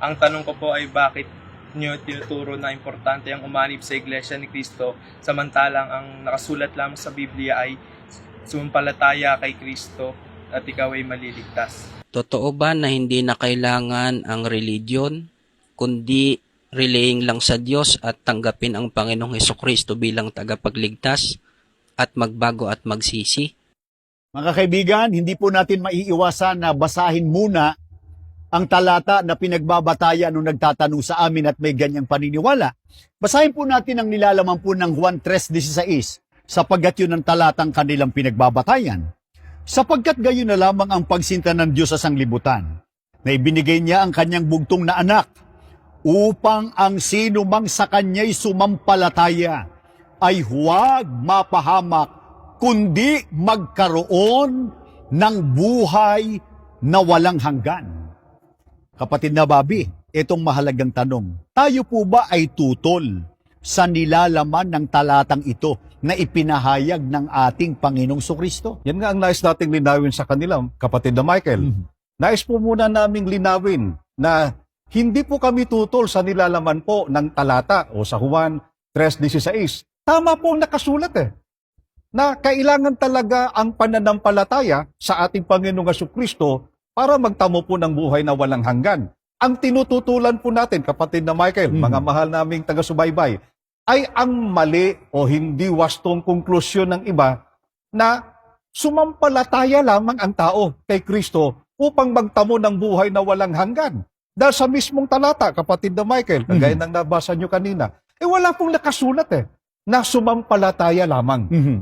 Ang tanong ko po ay bakit nyo tinuturo na importante ang umanib sa Iglesia ni Cristo samantalang ang nakasulat lamang sa Biblia ay sumampalataya kay Kristo at ikaw ay maliligtas. Totoo ba na hindi na kailangan ang religion, kundi relaying lang sa Diyos at tanggapin ang Panginoong Heso Kristo bilang tagapagligtas at magbago at magsisi? Mga kaibigan, hindi po natin maiiwasan na basahin muna ang talata na pinagbabatayan nung nagtatanong sa amin at may ganyang paniniwala. Basahin po natin ang nilalaman po ng Juan 3.16 sapagkat yun ang talatang kanilang pinagbabatayan. Sapagkat gayon na lamang ang pagsinta ng Diyos sa sanglibutan, na ibinigay niya ang kanyang bugtong na anak, upang ang sino mang sa kanya'y sumampalataya ay huwag mapahamak, kundi magkaroon ng buhay na walang hanggan. Kapatid na Bobby, itong mahalagang tanong. Tayo po ba ay tutol sa nilalaman ng talatang ito na ipinahayag ng ating Panginoong Sukristo? Yan nga ang nais nating linawin sa kanila, kapatid na Michael. Mhm. Nais po muna naming linawin na hindi po kami tutol sa nilalaman po ng talata o sa Juan 3.16. Tama po ang nakasulat eh. Na kailangan talaga ang pananampalataya sa ating Panginoong Kristo para magtamo po ng buhay na walang hanggan. Ang tinututulan po natin, kapatid na Michael, Mhm. mga mahal naming taga-subaybay, ay ang mali o hindi wastong konklusyon ng iba na sumampalataya lamang ang tao kay Kristo upang magtamo ng buhay na walang hanggan. Dahil sa mismong talata, kapatid na Michael, kagaya ng nabasa nyo kanina, eh wala pong nakasulat eh, na sumampalataya lamang. Mhm.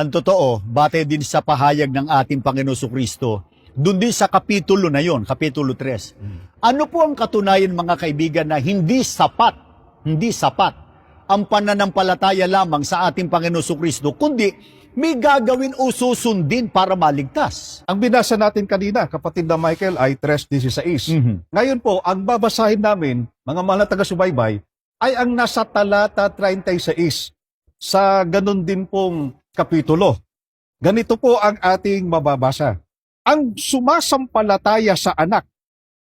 Ang totoo, bate din sa pahayag ng ating Panginoon Kristo, doon din sa kapitulo na yon, kapitulo 3. Ano po ang katunayan mga kaibigan na hindi sapat, hindi sapat ang pananampalataya lamang sa ating Panginoon Kristo, kundi may gagawin o susundin para maligtas. Ang binasa natin kanina, kapatid na Michael, ay 3.16. Mhm. Ngayon po, ang babasahin namin, mga mahal na taga-subaybay, ay ang nasa talata 36 sa ganun din pong kapitulo. Ganito po ang ating mababasa. Ang sumasampalataya sa anak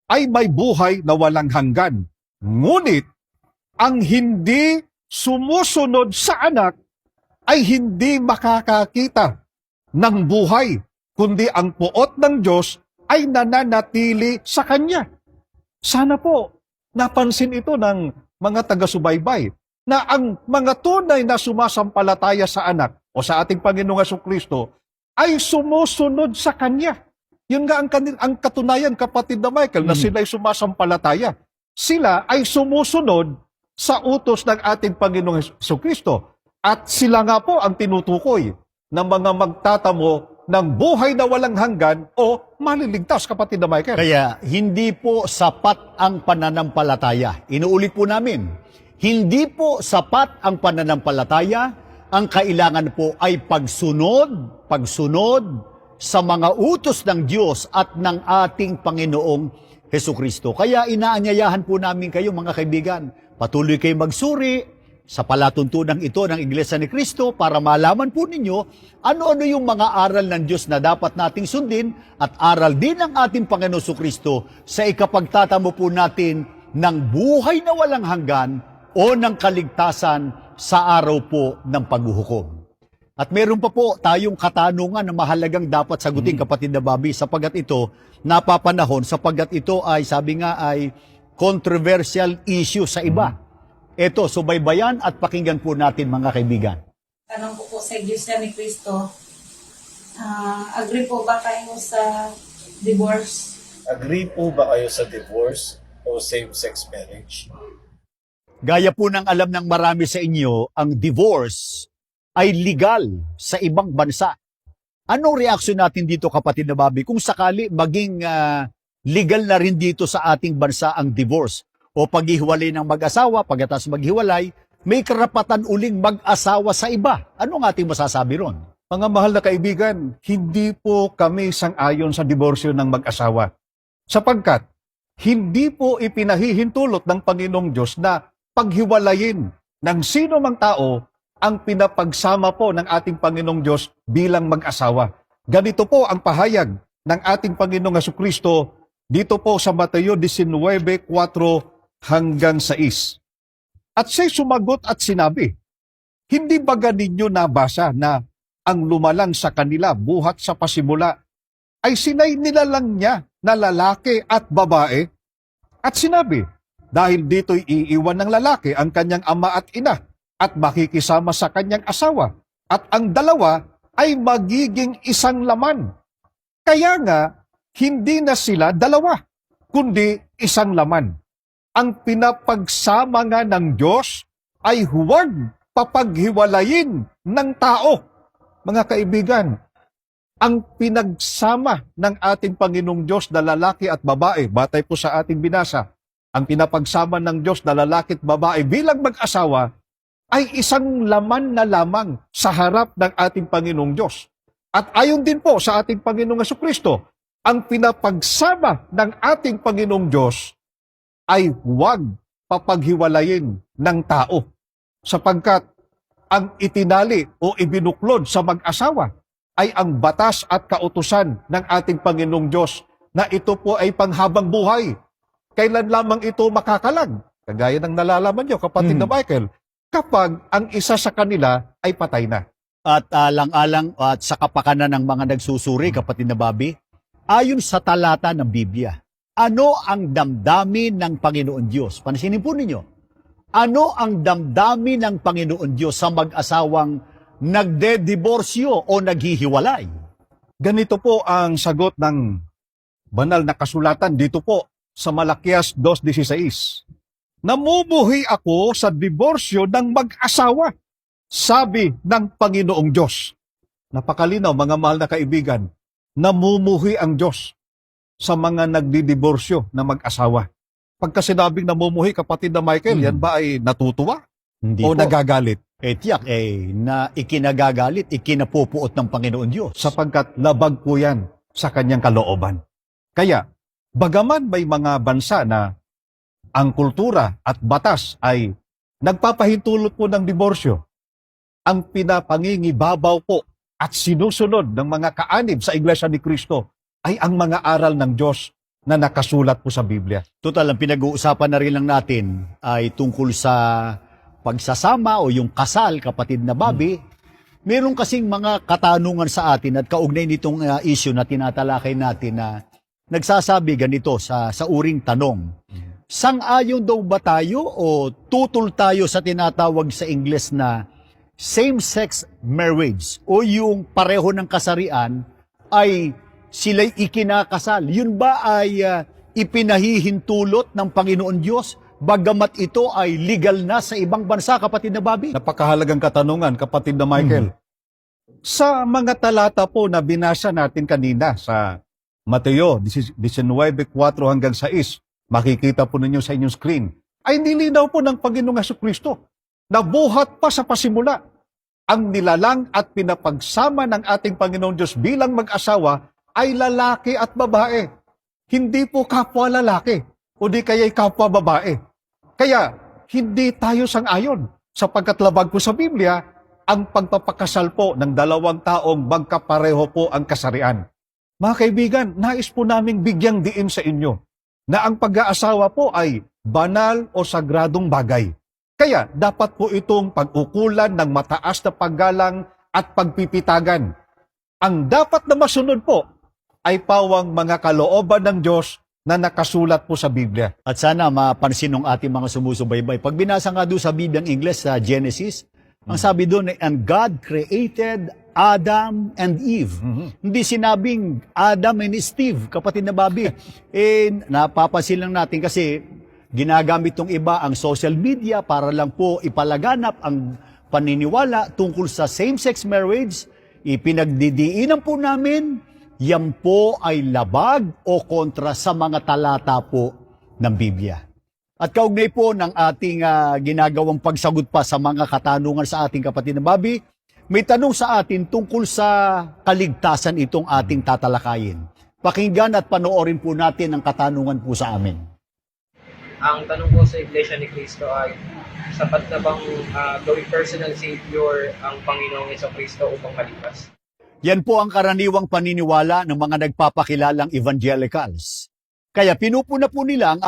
ay may buhay na walang hanggan. Ngunit, ang hindi sumusunod sa anak ay hindi makakakita ng buhay, kundi ang puot ng Diyos ay nananatili sa Kanya. Sana po, napansin ito ng mga taga-subaybay na ang mga tunay na sumasampalataya sa anak o sa ating Panginoong Kristo ay sumusunod sa Kanya. Yun nga ang, kanil, ang katunayan, kapatid na Michael, na Mm. sila ay sumasampalataya. Sila ay sumusunod sa utos ng ating Panginoong Heso Kristo. At sila nga po ang tinutukoy ng mga magtatamo ng buhay na walang hanggan o maliligtas, kapatid na Michael. Kaya hindi po sapat ang pananampalataya. Inuulit po namin, hindi po sapat ang pananampalataya. Ang kailangan po ay pagsunod, pagsunod sa mga utos ng Diyos at ng ating Panginoong Heso Kristo. Kaya inaanyayahan po namin kayo mga kaibigan, patuloy kayo magsuri sa palatuntunan ito ng Iglesia ni Kristo para malaman po ninyo ano-ano yung mga aral ng Diyos na dapat nating sundin at aral din ng ating Panginoon Kristo sa ikapagtatamo po natin ng buhay na walang hanggan o ng kaligtasan sa araw po ng paghuhukom. At meron pa po tayong katanungan na mahalagang dapat sagutin kapatid na Bobby sapagat ito napapanahon sapagat ito ay sabi nga ay controversial issue sa iba. Ito, subaybayan at pakinggan po natin mga kaibigan. tanong ko po sa Iglesia ni Cristo, ah, agree po ba kayo sa divorce? Agree po ba kayo sa divorce o same-sex marriage? Gaya po ng alam ng marami sa inyo, ang divorce ay legal sa ibang bansa. Anong reaksyon natin dito kapatid na Bobby kung sakali maging ah, legal na rin dito sa ating bansa ang divorce o paghiwalay ng mag-asawa, pagkatapos maghiwalay, may karapatan uling mag-asawa sa iba. Anong ating masasabi ron? Mga mahal na kaibigan, hindi po kami sang-ayon sa diborsyo ng mag-asawa. Sapagkat, hindi po ipinahihintulot ng Panginoong Diyos na paghiwalayin ng sino mang tao ang pinapagsama po ng ating Panginoong Diyos bilang mag-asawa. Ganito po ang pahayag ng ating Panginoong Kristo Dito po sa Mateo 19:4 hanggang 6. At siya'y sumagot at sinabi, Hindi ba ninyo nabasa na ang lumalang sa kanila buhat sa pasimula ay sinay nilalang niya na lalaki at babae? At sinabi, dahil dito'y iiwan ng lalaki ang kanyang ama at ina at makikisama sa kanyang asawa at ang dalawa ay magiging isang laman. Kaya nga, hindi na sila dalawa, kundi isang laman. Ang pinapagsama nga ng Diyos ay huwag papaghiwalayin ng tao. Mga kaibigan, ang pinagsama ng ating Panginoong Diyos na lalaki at babae, batay po sa ating binasa, ang pinapagsama ng Diyos na lalaki at babae bilang mag-asawa ay isang laman na lamang sa harap ng ating Panginoong Diyos. At ayon din po sa ating Panginoong Kristo, ang pinapagsama ng ating Panginoong Diyos ay huwag papaghiwalayin ng tao sapagkat ang itinali o ibinuklod sa mag-asawa ay ang batas at kautusan ng ating Panginoong Diyos na ito po ay panghabang buhay. Kailan lamang ito makakalag? Kagaya ng nalalaman nyo, kapatid na Mhm. Michael, kapag ang isa sa kanila ay patay na. At alang-alang at sa kapakanan ng mga nagsusuri, kapatid na Bobby, ayon sa talata ng Biblia, ano ang damdamin ng Panginoon Diyos? Pansinin po ninyo. Ano ang damdamin ng Panginoon Diyos sa mag-asawang nagde-diborsyo o naghihiwalay? Ganito po ang sagot ng banal na kasulatan dito po sa Malakias 2.16. Namumuhi ako sa diborsyo ng mag-asawa, sabi ng Panginoong Diyos. Napakalinaw mga mahal na kaibigan, namumuhi ang Diyos sa mga nagdidiborsyo na mag-asawa. Pagka sinabing namumuhi, kapatid na Michael, Hmm. yan ba ay natutuwa Hindi o po. nagagalit? eh, tiyak, eh, na ikinagagalit, ikinapupuot ng Panginoon Diyos. sapagkat labag po yan sa kanyang kalooban. Kaya, bagaman may mga bansa na ang kultura at batas ay nagpapahintulot po ng diborsyo, ang pinapangingibabaw po at sinusunod ng mga kaanib sa Iglesia ni Kristo ay ang mga aral ng Diyos na nakasulat po sa Biblia. Total, ang pinag-uusapan na rin lang natin ay tungkol sa pagsasama o yung kasal, kapatid na Bobby. Meron kasing mga katanungan sa atin at kaugnay nitong uh, issue na tinatalakay natin na nagsasabi ganito sa, sa uring tanong. Sang-ayon daw ba tayo o tutol tayo sa tinatawag sa Ingles na same-sex marriage o yung pareho ng kasarian ay sila'y ikinakasal. Yun ba ay ah, ipinahihintulot ng Panginoon Diyos bagamat ito ay legal na sa ibang bansa, kapatid na Bobby? Napakahalagang katanungan, kapatid na Michael. Sa mga talata po na binasa natin kanina sa Mateo 19.4 hanggang 6, makikita po ninyo sa inyong screen, ay nilinaw po ng Panginoong Heso Kristo na buhat pa sa pasimula ang nilalang at pinapagsama ng ating Panginoong Diyos bilang mag-asawa ay lalaki at babae. Hindi po kapwa lalaki o di kaya'y kapwa babae. Kaya, hindi tayo sang-ayon sapagkat labag po sa Biblia, ang pagpapakasal po ng dalawang taong magkapareho po ang kasarian. Mga kaibigan, nais po naming bigyang diin sa inyo na ang pag-aasawa po ay banal o sagradong bagay. Kaya dapat po itong pag-ukulan ng mataas na paggalang at pagpipitagan. Ang dapat na masunod po ay pawang mga kalooban ng Diyos na nakasulat po sa Biblia. At sana mapansin ng ating mga sumusubaybay. Pag binasa nga doon sa Bibliang Ingles sa Genesis, ang sabi doon ay, And God created Adam and Eve. Hindi sinabing Adam and Steve, kapatid na Bobby. eh, napapansin lang natin kasi ginagamit tong iba ang social media para lang po ipalaganap ang paniniwala tungkol sa same-sex marriage. Ipinagdidiinan po namin, yan po ay labag o kontra sa mga talata po ng Biblia. At kaugnay po ng ating ah, ginagawang pagsagot pa sa mga katanungan sa ating kapatid na Bobby, may tanong sa atin tungkol sa kaligtasan itong ating tatalakayin. Pakinggan at panoorin po natin ang katanungan po sa amin. ang tanong ko sa Iglesia ni Cristo ay, sapat na bang ah, gawing personal savior ang Panginoong Yeso Cristo upang maligtas? Yan po ang karaniwang paniniwala ng mga nagpapakilalang evangelicals. Kaya pinupuna po nila ang